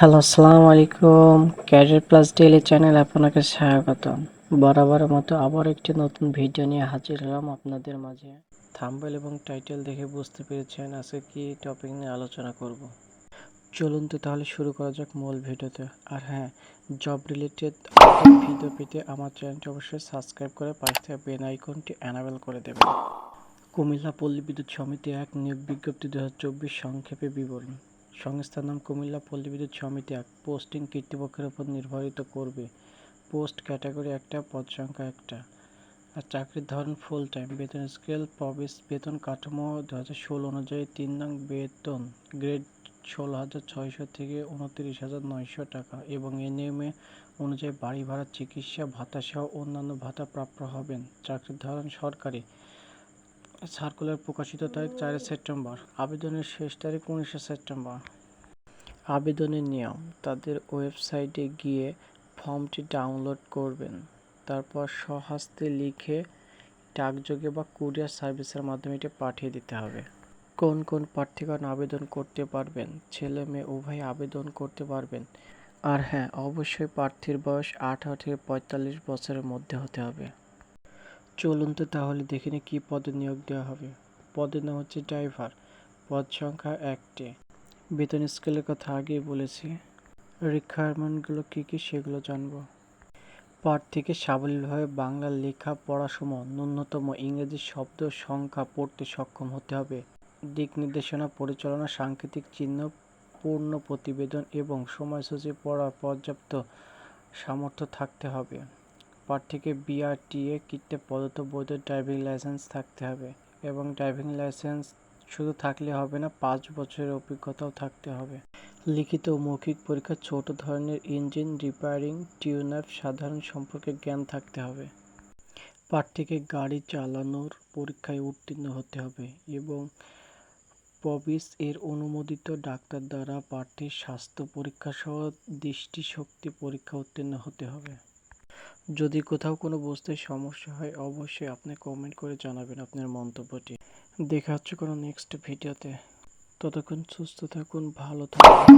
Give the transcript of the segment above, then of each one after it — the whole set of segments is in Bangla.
হ্যালো, আসসালামু আলাইকুম। ক্যারিয়ার প্লাস ডেইলি চ্যানেল আপনাকে স্বাগত বরাবরের মতো আবার একটি নতুন ভিডিও নিয়ে হাজির হলাম আপনাদের মাঝে। থাম্বনেল এবং টাইটেল দেখে বুঝতে পেরেছেন আজকে কি টপিক নিয়ে আলোচনা করব। চলুন তো তাহলে শুরু করা যাক মূল ভিডিওতে। আর হ্যাঁ জব রিলেটেড ভিডিও পেতে আমার চ্যানেলটি অবশ্যই সাবস্ক্রাইব করে পাশে থাকা বেল আইকনটি অ্যানাবেল করে দেবেন। কুমিল্লা পল্লী বিদ্যুৎ সমিতি এক নিয়োগ বিজ্ঞপ্তি দু হাজার চব্বিশ সংক্ষেপে বিবরণ। সংস্থার নাম কুমিল্লা পল্লী বিদ্যুৎ সমিতি এক পোস্টিং কর্তৃপক্ষের উপর নির্ধারিত করবে। পোস্ট ক্যাটাগরি একটা, পদ সংখ্যা একটা। আর চাকরির ধরন ফুল টাইম বেতন স্কেল প্রবেশ, বেতন কাঠামো দু হাজার ষোলো অনুযায়ী তিন নং বেতন গ্রেড ষোলো হাজার ছয়শো থেকে উনত্রিশ হাজার নয়শো টাকা এবং এনএমএ অনুযায়ী বাড়ি ভাড়া, চিকিৎসা, ভাতা সহ অন্যান্য ভাতা প্রাপ্য হবেন। চাকরির ধরন সরকারি। সার্কুলার প্রকাশিত তারিখ চারই সেপ্টেম্বর। আবেদনের শেষ তারিখ উনিশে সেপ্টেম্বর। আবেদনের নিয়ম। তাদের ওয়েবসাইটে গিয়ে ফর্মটি ডাউনলোড করবেন। তারপর স্বহস্তে লিখে ডাকযোগে বা কুরিয়ার সার্ভিসের মাধ্যমে এটি পাঠিয়ে দিতে হবে। কোন কোন প্রার্থীগণ আবেদন করতে পারবেন? ছেলে, মেয়ে, উভয় আবেদন করতে পারবেন। আর হ্যাঁ অবশ্যই প্রার্থীর বয়স আঠারো থেকে পঁয়তাল্লিশ বছরের মধ্যে হতে হবে। চলুন তো তাহলে দেখে নিই কী পদে নিয়োগ দেওয়া হবে। পদের নাম হচ্ছে ড্রাইভার। পদ সংখ্যা একটি। বেতন স্কেলের কথা আগেই বলেছি। রিকোয়ারমেন্টগুলো কী কী সেগুলো জানব। জানব থেকে সাবলীলভাবে বাংলা লেখা পড়াসহ ন্যূনতম ইংরেজি শব্দ সংখ্যা পড়তে সক্ষম হতে হবে। দিক নির্দেশনা পরিচালনা, সাংকেতিক চিহ্ন, পূর্ণ প্রতিবেদন এবং সময়সূচি পড়ার পর্যাপ্ত সামর্থ্য থাকতে হবে। প্রার্থীকে বিআরটিএ কৃত্তে প্রদত্ত বৈধ ড্রাইভিং লাইসেন্স থাকতে হবে এবং ড্রাইভিং লাইসেন্স শুধু থাকলে হবে না, পাঁচ বছরের অভিজ্ঞতাও থাকতে হবে। লিখিত মৌখিক পরীক্ষা, ছোট ধরনের ইঞ্জিন, রিপেয়ারিং টিউন আপ সাধারণ সম্পর্কে জ্ঞান থাকতে হবে। প্রার্থীকে গাড়ি চালানোর পরীক্ষায় উত্তীর্ণ হতে হবে এবং পবিস এর অনুমোদিত ডাক্তার দ্বারা প্রার্থীর স্বাস্থ্য পরীক্ষা সহ দৃষ্টিশক্তি পরীক্ষা উত্তীর্ণ হতে হবে। যদি কোথাও কোনো বুঝতে সমস্যা হয়, অবশ্যই আপনি কমেন্ট করে জানাবেন আপনার মন্তব্যটি। দেখা হচ্ছে কোনো নেক্সট ভিডিওতে ততক্ষণ সুস্থ থাকুন, ভালো থাকুন।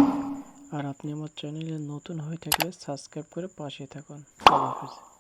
আর আপনি আমার চ্যানেলে নতুন হয়ে থাকলে সাবস্ক্রাইব করে পাশে থাকুন। আল্লাহ হাফিজ।